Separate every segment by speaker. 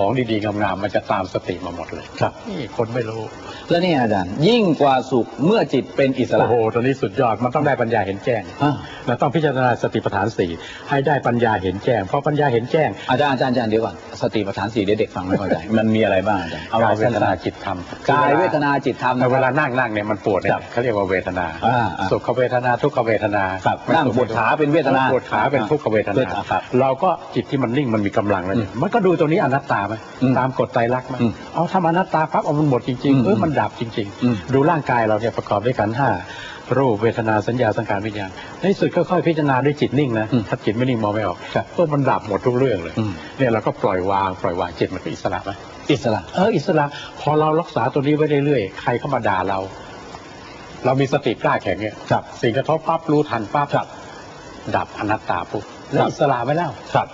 Speaker 1: ของดีๆงามๆมันจะตามสติมาหมดเลย
Speaker 2: ครับ
Speaker 1: นี่คนไม่รู้
Speaker 2: แล้วนี่อาจารย์ ยิ่งกว่าสุขเมื่อจิตเป็นอิสระ
Speaker 1: โอ้โหตัวนี้สุดยอดมันต้องได้ปัญญาเห็นแจ้ง
Speaker 2: อะ
Speaker 1: เราต้องพิจารณาสติปัฏฐานสี่ให้ได้ปัญญาเห็นแจ้งเพราะปัญญาเห็นแจ้ง
Speaker 2: อาจารย์อาจารย์อาจารย์เดี๋ยวก่อนสติปัฏฐานสี่เดี๋ยวเด็กฟังไม่เข้าใจมันมีอะไรบ้างอาจารย์เอา
Speaker 1: กาย
Speaker 2: เว
Speaker 1: เว
Speaker 2: ท
Speaker 1: ท
Speaker 2: นา
Speaker 1: นาจิตธรรม
Speaker 2: กายเวทนาจิตธรรม
Speaker 1: แต่
Speaker 2: นะ
Speaker 1: เว
Speaker 2: ค
Speaker 1: ลา
Speaker 2: รับ
Speaker 1: นั่งนั่งเนี่ยมันปวดเนี่
Speaker 2: ครั
Speaker 1: ย
Speaker 2: บ
Speaker 1: เขาเรียกว่าเวทนา
Speaker 2: อ่าอ่า
Speaker 1: สุขเวทนาทุกขเวทนา
Speaker 2: ครับ
Speaker 1: ไม่
Speaker 2: นั่ง
Speaker 1: สุข
Speaker 2: ปวดขาเป็นเวทนา
Speaker 1: ปวดขาเป็นทุกขเวท
Speaker 2: เว
Speaker 1: นา
Speaker 2: ทนาครับ
Speaker 1: เราก็จิตที่มันนิ่งมันมีกำลังแล้วเนี่ยมันก็ดูตัวนี้อนัตตาไหม
Speaker 2: อืม
Speaker 1: ตามกฎไตรลักษณ์ไหม
Speaker 2: อืม
Speaker 1: เอาทำอนัตตาปั๊บเอามันหมดจริง
Speaker 2: อืม
Speaker 1: ๆเออมันดับจริง
Speaker 2: อืม
Speaker 1: ๆดูร่างกายเราเนี่ยประกอบด้วยกันธ์ห้ารูปเวทนาสัญญาสังขารวิญญาณในที่สุดค่อยๆพิจารณาด้วยจิตนิ่งนะ
Speaker 2: อืม
Speaker 1: ถ้าจิตไม่นิ่งมองไม่ออก
Speaker 2: ครับ
Speaker 1: ก็มันดับหมดทุกเรื่องเลย
Speaker 2: อืม
Speaker 1: เนี่ยเราก็ปล่อยวางปล่อยวางจิตมันก็อิสระไหม
Speaker 2: อิสระ
Speaker 1: เอออิสระ พอเรารักษาตัวนี้ไว้เรื่อยๆใครเข้ามาด่าเรา เรามีสติกล้าแข็งเนี่ย
Speaker 2: ครับ
Speaker 1: สิ่งกระทบปั๊บรู้ทันปั๊บ
Speaker 2: ครับ
Speaker 1: ดับอนัตตาปุ๊บแล้ว
Speaker 2: ครับ
Speaker 1: อิสระไปแล้ว
Speaker 2: ครับ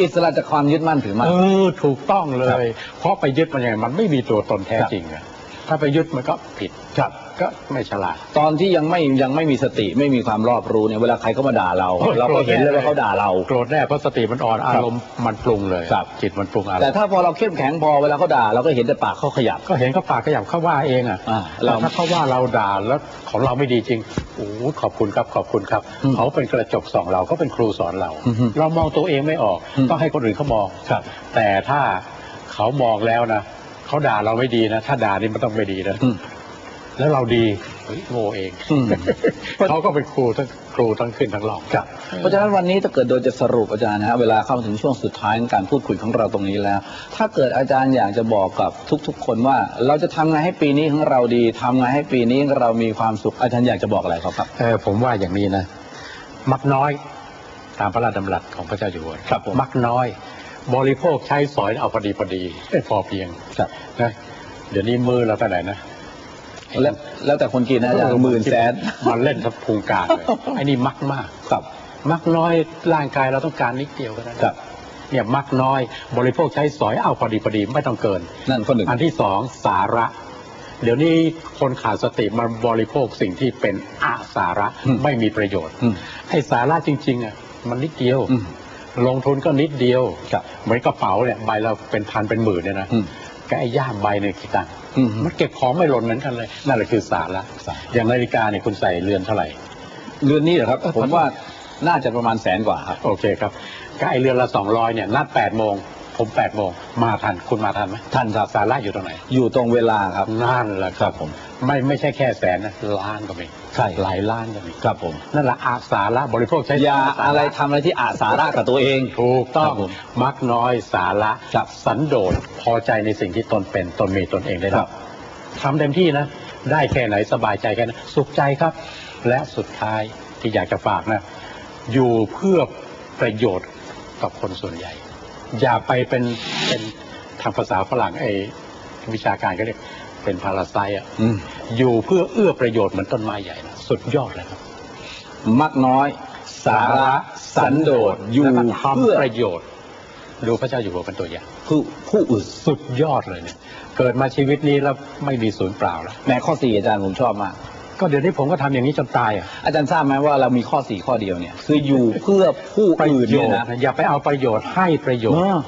Speaker 2: อิสระจากความยึดมั่นถือมั่น
Speaker 1: เออ ถูกต้องเล
Speaker 2: ครับ
Speaker 1: ยเพราะไปยึดมันยังไงมันไม่มีตัวตนแท้
Speaker 2: ครับ
Speaker 1: จริงอะ ถ้าไปยึดมันก็ผิด
Speaker 2: ครับ
Speaker 1: ก็ไม่ฉลาด
Speaker 2: ตอนที่ยังไม่ยังไม่มีสติไม่มีความรอบรู้เนี่ยเวลาใครเข้ามาด่าเรา
Speaker 1: โอ้ย
Speaker 2: เราก็เห็นเลยว่าเขาด่าเรา
Speaker 1: โกรธแน่เพราะสติมันอ่อนอารมณ์มันปรุงเลย
Speaker 2: ครับ
Speaker 1: จิตมันปรุงอาร
Speaker 2: แต่
Speaker 1: มณ์
Speaker 2: ถ้าพอเราเข้มแข็งพอเวลาเขาด่าเราก็เห็นแต่ปากเขาขยับ
Speaker 1: ก็เห็นเขาปากขยับเขาว่าเองอะ
Speaker 2: อ่า
Speaker 1: เรา
Speaker 2: เรา
Speaker 1: ถ้าเขาว่าเราด่าแล้วของเราไม่ดีจริงโอ้ขอบคุณครับขอบคุณครับ
Speaker 2: อืม
Speaker 1: เขาเป็นกระจกส่องเราเขาเป็นครูสอนเรา
Speaker 2: อือฮึ
Speaker 1: เรามองตัวเองไม่ออก
Speaker 2: อืม
Speaker 1: ต้องให้คนอื่นเขามอง
Speaker 2: ครับ
Speaker 1: แต่ถ้าเขามองแล้วนะ เขาด่าเราไม่ดีนะ ถ้าด่านี่มันต้องไม่ดีนะ
Speaker 2: อืม
Speaker 1: แล้วเราดีเฮ้ยโง่เอง
Speaker 2: อืม
Speaker 1: เขาก็เป็นครูทั้งครูทั้งขึ้นทั้งล่อง
Speaker 2: ครับ เพราะฉะนั้นวันนี้ถ้าเกิดโดยจะสรุปอาจารย์นะฮะเวลาเข้ามาถึงช่วงสุดท้ายของการพูดคุยของเราตรงนี้แล้ว ถ้าเกิดอาจารย์อยากจะบอกกับทุก ๆ คนว่า เราจะทำไงให้ปีนี้ของเราดีทำไงให้ปีนี้เรามีความสุขอาจารย์อยากจะบอกอะไรเขาครับ
Speaker 1: เออผมว่าอย่างนี้นะ มักน้อย ตามพระราชดำรัสของพระเจ้าอยู่หัว
Speaker 2: ครับผม
Speaker 1: มักน้อย บริโภคใช้สอยเอาพอดีพอดีพอเพียง
Speaker 2: ครับ
Speaker 1: นะเดี๋ยวนี้มือเราไปไหนนะ
Speaker 2: แล้วแล้วแต่คนกินนะอาจารย์หมื่นแสน
Speaker 1: มันเล่นทับพุงกลางเลยไอ้นี่มักมาก
Speaker 2: ครับ
Speaker 1: มักน้อยร่างกายเราต้องการนิดเดียวก็ได้
Speaker 2: ครับ
Speaker 1: เนี่ยมักน้อยบริโภคใช้สอยเอาพอดีพอดีไม่ต้องเกิน
Speaker 2: นั่นข้อหนึ่ง
Speaker 1: อันที่สองสาระ เดี๋ยวนี้คนขาดสติมันบริโภคสิ่งที่เป็นอาสาระ
Speaker 2: อืม
Speaker 1: ไม่มีประโยชน์
Speaker 2: อืม
Speaker 1: ไอ้สาระจริง ๆอะมันนิดเดียว
Speaker 2: อืม
Speaker 1: ลงทุนก็นิดเดียว
Speaker 2: ครับ
Speaker 1: เหมือนกระเป๋าเนี่ยใบเราเป็นพันเป็นหมื่นเนี่ยนะ
Speaker 2: อืม
Speaker 1: ก็ไอ้ย่ามใบเนี่ยกี่ตังค์
Speaker 2: อืม
Speaker 1: มันเก็บของไม่หล่นเหมือนกันเลย นั่นแหละคือสาระ
Speaker 2: สาระ
Speaker 1: อย่างนาฬิกาเนี่ยคุณใส่เรือนเท่าไหร่
Speaker 2: เรือนนี้เหรอครับผมว่าน่าจะประมาณแสนกว่าครับ
Speaker 1: โอเคครับก็ไอ้เรือนละสองร้อยเนี่ยนัดแปดโมงผมแปดโมงมาทันคุณมาทันไหม
Speaker 2: ท่านครับ
Speaker 1: สาระอยู่ตรงไหน
Speaker 2: อยู่ตรงเวลาครับ
Speaker 1: นั่นแหละครับ
Speaker 2: ผม
Speaker 1: ไม่ไม่ใช่แค่แสนนะล้านก็มี
Speaker 2: ใช่
Speaker 1: หลายล้านก็มี
Speaker 2: ครับผม
Speaker 1: นั่นแหละอาสาระบริโภคใช้
Speaker 2: อย่า
Speaker 1: สา
Speaker 2: อะไรทำอะไรที่อาสาระกับตัวเอง
Speaker 1: ถูกต้อง
Speaker 2: ครับผม
Speaker 1: มักน้อยสาระ
Speaker 2: ครับ
Speaker 1: สันโดษพอใจในสิ่งที่ตนเป็นตนมีตนเองได้
Speaker 2: ครั
Speaker 1: รับบทำเต็มที่นะ ได้แค่ไหนสบายใจแค่นั้นสุขใจครับ และสุดท้ายที่อยากจะฝากนะ อยู่เพื่อประโยชน์กับคนส่วนใหญ่ อย่าไปเป็นเป็นทางภาษาฝรั่งไอ้วิชาการก็เรียก เป็นพาราไซอะ
Speaker 2: อืม
Speaker 1: อยู่เพื่อเอื้อประโยชน์เหมือนต้นไม้ใหญ่นะสุดยอดเลยครับ
Speaker 2: มักน้อย สาระสันโดษอยู่
Speaker 1: แล้วก็ท
Speaker 2: เพื่อำ
Speaker 1: ประโยชน์ ดูพระเจ้าอยู่หัวเป็นตัวอย่าง
Speaker 2: ผู้ผู้อื่น
Speaker 1: สุดยอดเลยเนี่ย เกิดมาชีวิตนี้แล้วไม่มีศูนย์เปล่าแล้ว
Speaker 2: แม้ข้อสี่อาจารย์ผมชอบมาก
Speaker 1: ก็เดี๋ยวนี้ผมก็ทำอย่างนี้จนตายอะ
Speaker 2: อาจารย์ทราบไหมว่าเรามีข้อสี่ข้อเดียวเนี่ย คืออยู่เพื่อผู้
Speaker 1: ประ
Speaker 2: อื่น
Speaker 1: โย
Speaker 2: เนี่ย
Speaker 1: ชน์
Speaker 2: นะ
Speaker 1: นะอย่าไปเอาประโยชน์ให้ประโยชน์
Speaker 2: เออ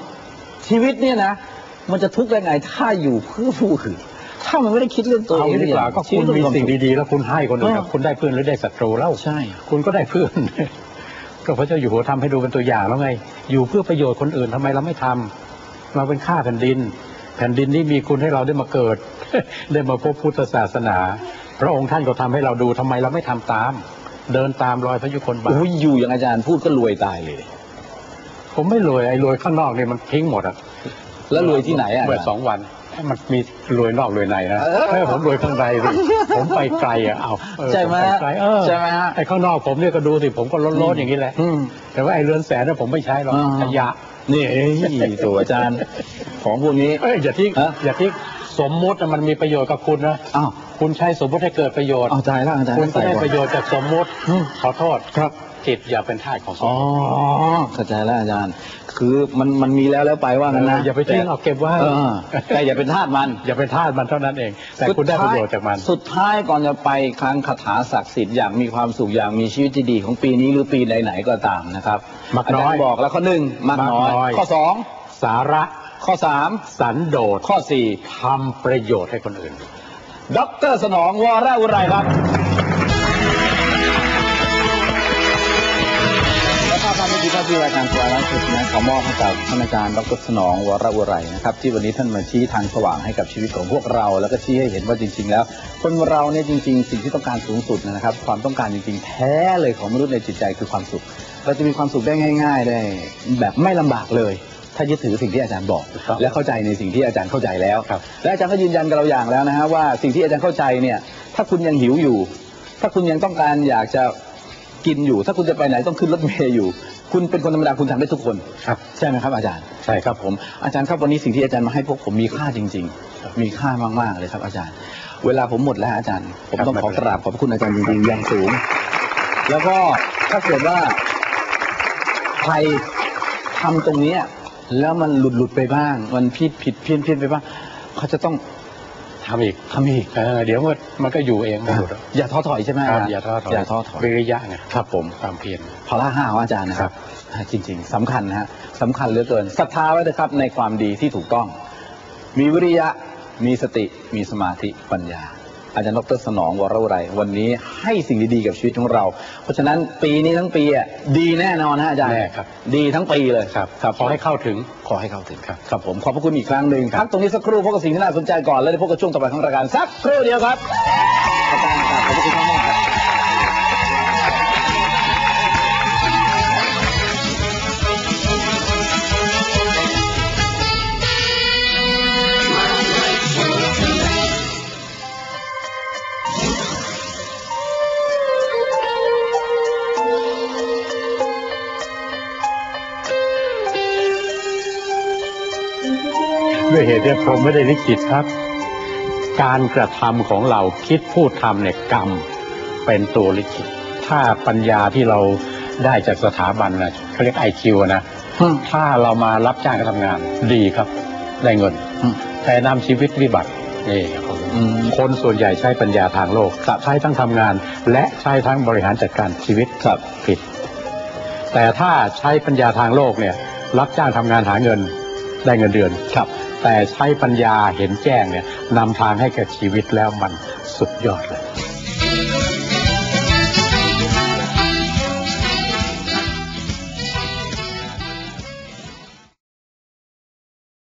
Speaker 2: ชีวิตเนี่ยนะ มันจะทุกข์ได้ไงถ้าอยู่เพื่อผู้อื่น ถ้ามันไม่ได้คิดเรื่องตัว
Speaker 1: เอา
Speaker 2: เอง
Speaker 1: ดีกว่าก็
Speaker 2: ชี
Speaker 1: คุ
Speaker 2: วิ
Speaker 1: ณ
Speaker 2: ตน
Speaker 1: มี
Speaker 2: ควา
Speaker 1: สิ่ง
Speaker 2: สุข
Speaker 1: ดีๆ แล้วคุณให้คนอื่น
Speaker 2: เออ
Speaker 1: ครับคุณได้เพื่อนหรือได้ศัตรูแล้ว
Speaker 2: ใช่
Speaker 1: คุณก็ได้เพื่อนก็พระเจ้าอยู่หัวทำให้ดูเป็นตัวอย่างแล้วไง อยู่เพื่อประโยชน์คนอื่นทำไมเราไม่ทำเราเป็นข้าแผ่นดิน แผ่นดินนี้มีคุณให้เราได้มาเกิด ได้มาพบพุทธศาสนา พระองค์ท่านก็ทำให้เราดูทำไมเราไม่ทำตาม เดินตามรอยพระยุคลบาท
Speaker 2: โอ้ยอยู่อย่างอาจารย์พูดก็รวยตายเลย
Speaker 1: ผมไม่รวยไอ้รวยข้างนอกเนี่ยมันทิ้งหมดอะ
Speaker 2: แล้วรวยที่ไหนอะ
Speaker 1: เมื่อสองวัน มันมีรวยนอกรวยในนะ
Speaker 2: เออ
Speaker 1: เออผมรวยข้างในสิผมไปไกลอะเอาเออ
Speaker 2: ใช่ไหม
Speaker 1: ผปไกลเออ
Speaker 2: ใช่ไหมฮะ
Speaker 1: ไอ้ข้างนอกผมเนี่ยก็ดูสิผมก็ล้นๆอย่างนี้แหละ
Speaker 2: อืม
Speaker 1: แต่ว่าไอ้เรือนแสนเนี่ยผมไม่ใช้หรอก
Speaker 2: อ่า
Speaker 1: ขยะ
Speaker 2: นี่เอ้ยตัวอาจารย์ ของพวกนี้
Speaker 1: เอ้ยอย่าทิ้ง
Speaker 2: ฮะ
Speaker 1: อย่าทิ้งสมมุติน่ะมันมีประโยชน์กับคุณนะ
Speaker 2: อ้าว
Speaker 1: คุณใช้สมมุติให้เกิดประโยชน์
Speaker 2: เอาใจแล้วอาจารย์
Speaker 1: คุณก็ได้
Speaker 2: ใส่ก่อน
Speaker 1: ประโยชน์จากสมมุติ
Speaker 2: อืม
Speaker 1: ขอโทษ
Speaker 2: ครับ
Speaker 1: จิตอย่าเป็นทาสของสม
Speaker 2: อ๋อ
Speaker 1: มุติ
Speaker 2: เข้าใจแล้วอาจารย์ คือมันมันมีแล้วแล้วไปว่างั้นนะ
Speaker 1: เอออย่าไปทิ้งเอาเก็บไว้
Speaker 2: ออแต่อย่าเป็นทาสมัน
Speaker 1: อย่าเป็นทาสมันเท่านั้นเอง แต่คุณได้ประโยชน์จากมัน
Speaker 2: สุดท้ายก่อนจะไปครั้งคาถาศักดิ์สิทธิ์อย่างมีความสุขอย่างมีชีวิตที่ดีของปีนี้หรือปีไหนๆก็ตามนะครับ
Speaker 1: มักน้อยา
Speaker 2: จารย์บอกแล้วข้อหนึ่งมักน้อย
Speaker 1: มักน้อย
Speaker 2: ข้อสอง
Speaker 1: สาระ
Speaker 2: ข้อสาม
Speaker 1: สันโดษ
Speaker 2: ข้อสี่
Speaker 1: ทำประโยชน์ให้คนอื่น
Speaker 2: ดรสนองวรอุไรครับและภาพภาพนี้คือภาพที่รายการสวายสุดนะขอมอบให้กับท่านอาจารย์ดรสนองวรอุไรนะครับที่วันนี้ท่านมาชี้ทางสว่างให้กับชีวิตของพวกเรา แล้วก็ชี้ให้เห็นว่าจริง ๆ แล้ว คนเราเนี่ยจริง ๆ สิ่งที่ต้องการสูงสุดนะครับ ความต้องการจริง ๆ แท้เลยของมนุษย์ในจิตใจคือความสุข เราจะมีความสุขได้ง่าย ๆ ได้แบบไม่ลำบากเลย ถ้ายึดถือสิ่งที่อาจารย์บอก
Speaker 1: ครับ
Speaker 2: และเข้าใจในสิ่งที่อาจารย์เข้าใจแล้ว
Speaker 1: ครับ
Speaker 2: และอาจารย์ก็ยืนยันกับเราอย่างแล้วนะฮะว่าสิ่งที่อาจารย์เข้าใจเนี่ย ถ้าคุณยังหิวอยู่ ถ้าคุณยังต้องการอยากจะกินอยู่ ถ้าคุณจะไปไหนต้องขึ้นรถเมล์อยู่ คุณเป็นคนธรรมดาคุณทำได้ทุกคน
Speaker 1: ครับ
Speaker 2: ใช่ไหมครับอาจารย์
Speaker 1: ใช่ครับ
Speaker 2: ผมอาจารย์ครับวันนี้สิ่งที่อาจารย์มาให้พวกผมมีค่าจริง ๆ มีค่ามากๆเลยครับ อาจารย์ เวลาผมหมดแล้วอาจารย์ ผมต้องขอกราบขอบพระคุณอาจารย์จริงๆอย่างสูง แล้วก็ถ้าเกิดว่าใครทำตรงเนี้ย แล้วมันหลุดหลุดๆไปบ้าง มันผิดผิดเพี้ยนเพี้ยนไปบ้างเขาจะต้อง
Speaker 1: ทำอีก
Speaker 2: ทำอีก
Speaker 1: เออเดี๋ยวมันมันก็อยู่เองไม่หลุดหรอก
Speaker 2: อย่าท้อถอยใช่ไหม
Speaker 1: ครับ
Speaker 2: จร
Speaker 1: อย่าท้อถอย
Speaker 2: อย่าท้อถอย
Speaker 1: วิริยะไง
Speaker 2: ครับผม
Speaker 1: ความเพียร
Speaker 2: พอละห้าของอาจารย์นะครับอ่าจริง ๆสำคัญนะฮะสำคัญเหลือเกินศรัทธาไว้นะครับในความดีที่ถูกต้อง มีวิริยะมีสติมีสมาธิปัญญา อาจารย์ดรสนองวรวไรวันนี้ให้สิ่งดีๆกับชีวิตของเรา เพราะฉะนั้นปีนี้ทั้งปีอะดีแน่นอนนะอาจารย์
Speaker 1: แน่ครับ
Speaker 2: ดีทั้งปีเลย
Speaker 1: ครับ
Speaker 2: ครับ
Speaker 1: ขอให้เข้าถึง
Speaker 2: ขอให้เข้าถึง
Speaker 1: ครับ
Speaker 2: ครับผมขอบพระคุณอีกครั้งหนึ่งพักตรงนี้สักครู่พบกับสิ่งที่น่าสนใจก่อนแล้วเดี๋ยวพบกับช่วงต่อไปของรายการสักครู่เดียวครับอาจารย์ครับขอบพระคุณมากๆครับ
Speaker 1: เหตุที่ผมไม่ได้ลิขิตครับ การกระทำของเราคิดพูดทำเนี่ยกรรมเป็นตัวลิขิต ถ้าปัญญาที่เราได้จากสถาบันนะเขาเรียกไอคิวนะ
Speaker 2: อืม
Speaker 1: ถ้าเรามารับจ้างการทำงานดีครับ ได้เงิน
Speaker 2: อืม
Speaker 1: แต่นำชีวิตวิบัตินี่ครับ
Speaker 2: อืม
Speaker 1: คนส่วนใหญ่ใช้ปัญญาทางโลกใช้ทั้งทำงาน และใช้ทั้งบริหารจัดการชีวิต
Speaker 2: ครับ
Speaker 1: ผิด แต่ถ้าใช้ปัญญาทางโลกเนี่ย รับจ้างทำงานหาเงินได้เงินเดือน
Speaker 2: ครับ
Speaker 1: แต่ใช้ปัญญาเห็นแจ้งเนี่ยนำทางให้กับชีวิตแล้วมันสุดยอดเลย